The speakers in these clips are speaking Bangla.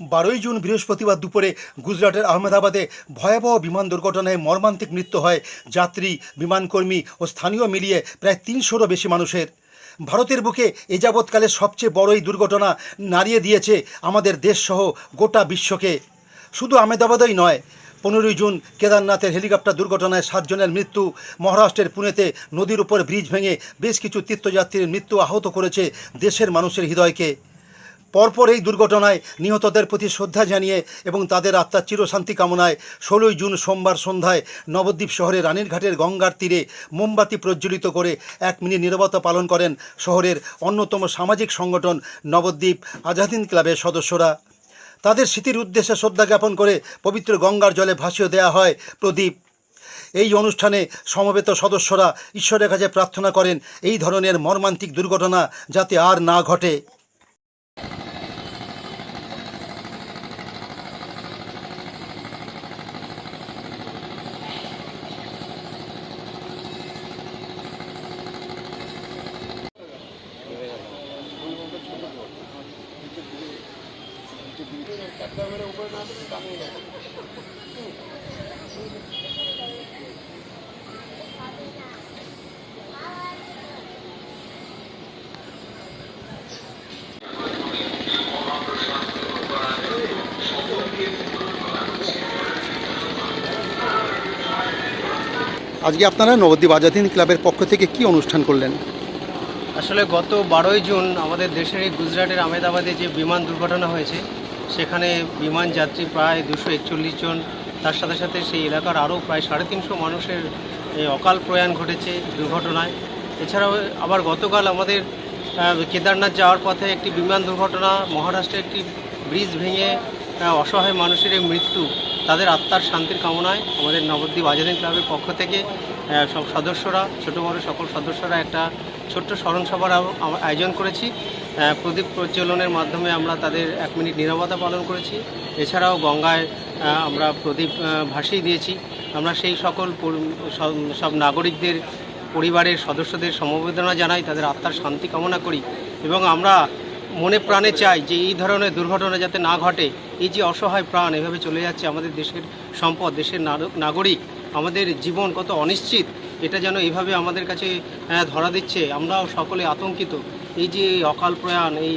বারোই জুন বৃহস্পতিবার দুপুরে গুজরাটের আহমেদাবাদে ভয়াবহ বিমান দুর্ঘটনায় মর্মান্তিক মৃত্যু হয়। যাত্রী, বিমানকর্মী ও স্থানীয় মিলিয়ে প্রায় তিনশোরও বেশি মানুষের। ভারতের বুকে এ যাবৎকালে সবচেয়ে বড় এই দুর্ঘটনা নাড়িয়ে দিয়েছে আমাদের দেশসহ গোটা বিশ্বকে। শুধু আহমেদাবাদেই নয়, পনেরোই জুন কেদারনাথের হেলিকপ্টার দুর্ঘটনায় সাতজনের মৃত্যু, মহারাষ্ট্রের পুনেতে নদীর উপর ব্রিজ ভেঙে বেশ কিছু তীর্থযাত্রীর মৃত্যু আহত করেছে দেশের মানুষের হৃদয়কে। পরপর এই দুর্ঘটনায় নিহতদের প্রতি শ্রদ্ধা জানিয়ে এবং তাদের আত্মার চিরশান্তি কামনায় ষোলোই জুন সোমবার সন্ধ্যায় নবদ্বীপ শহরে রানীরঘাটের গঙ্গার তীরে মোমবাতি প্রজ্বলিত করে এক মিনিট নীরবতা পালন করেন শহরের অন্যতম সামাজিক সংগঠন নবদ্বীপ আজাদিন ক্লাবের সদস্যরা। তাদের স্মৃতির উদ্দেশ্যে শ্রদ্ধা জ্ঞাপন করে পবিত্র গঙ্গার জলে ভাসিয়ে দেওয়া হয় প্রদীপ। এই অনুষ্ঠানে সমবেত সদস্যরা ঈশ্বরের কাছে প্রার্থনা করেন, এই ধরনের মর্মান্তিক দুর্ঘটনা যাতে আর না ঘটে। আজকে আপনারা নবদ্বীপ আজাদিন ক্লাবের পক্ষ থেকে কি অনুষ্ঠান করলেন? আসলে গত বারোই জুন আমাদের দেশের এই গুজরাটের আহমেদাবাদে যে বিমান দুর্ঘটনা হয়েছে সেখানে বিমান যাত্রী প্রায় দুশো একচল্লিশ জন। তার সাথে সাথে সেই এলাকার আরও প্রায় সাড়ে তিনশো মানুষের অকাল প্রয়াণ ঘটেছে দুর্ঘটনায়। এছাড়াও আবার গতকাল আমাদের কেদারনাথ যাওয়ার পথে একটি বিমান দুর্ঘটনা, মহারাষ্ট্রে একটি ব্রিজ ভেঙে অসহায় মানুষের মৃত্যু, তাদের আত্মার শান্তির কামনায় আমাদের নবদ্বীপ আজাদিন ক্লাবের পক্ষ থেকে সব সদস্যরা, ছোটো বড় সকল সদস্যরা একটা ছোট্ট স্মরণসভার আয়োজন করেছি। প্রদীপ প্রজ্বলনের মাধ্যমে আমরা তাদের এক মিনিট নীরবতা পালন করেছি। এছাড়াও গঙ্গায় আমরা প্রদীপ ভাসিয়ে দিয়েছি। আমরা সেই সকল সব- নাগরিকদের, পরিবারের সদস্যদের সমবেদনা জানাই, তাদের আত্মার শান্তি কামনা করি এবং আমরা মনে প্রাণে চাই যে এই ধরনের দুর্ঘটনা যাতে না ঘটে, এই যে অসহায় প্রাণ এভাবে চলে যাচ্ছে আমাদের দেশের সম্পদ, দেশের নাগরিক, আমাদের জীবন কত অনিশ্চিত, এটা যেন এইভাবে আমাদের কাছে ধরা দিচ্ছে, আমরাও সকলে আতঙ্কিত। এই যে অকাল প্রয়াণ এই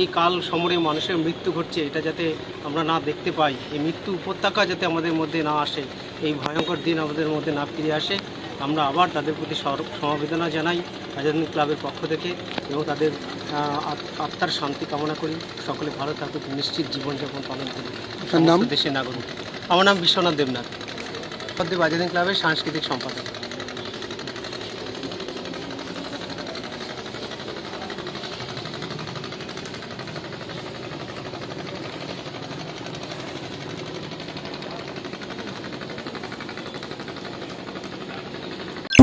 এই কাল সমরে মানুষের মৃত্যু ঘটছে এটা যাতে আমরা না দেখতে পাই এই মৃত্যু উপত্যকা যাতে আমাদের মধ্যে না আসে এই ভয়ঙ্কর দিন আমাদের মধ্যে না ফিরে আসে আমরা আবার তাদের প্রতি সমবেদনা জানাই আজাদিন ক্লাবের পক্ষ থেকে এবং তাদের আত্মার শান্তি কামনা করি। সকলে ভালো থাকুক নিশ্চিত জীবনযাপন পালন করি নাম? দেশের নাগরিক। আমার নাম বিশ্বনাথ দেবনাথ। আজাদিন ক্লাবের সাংস্কৃতিক সম্পাদক।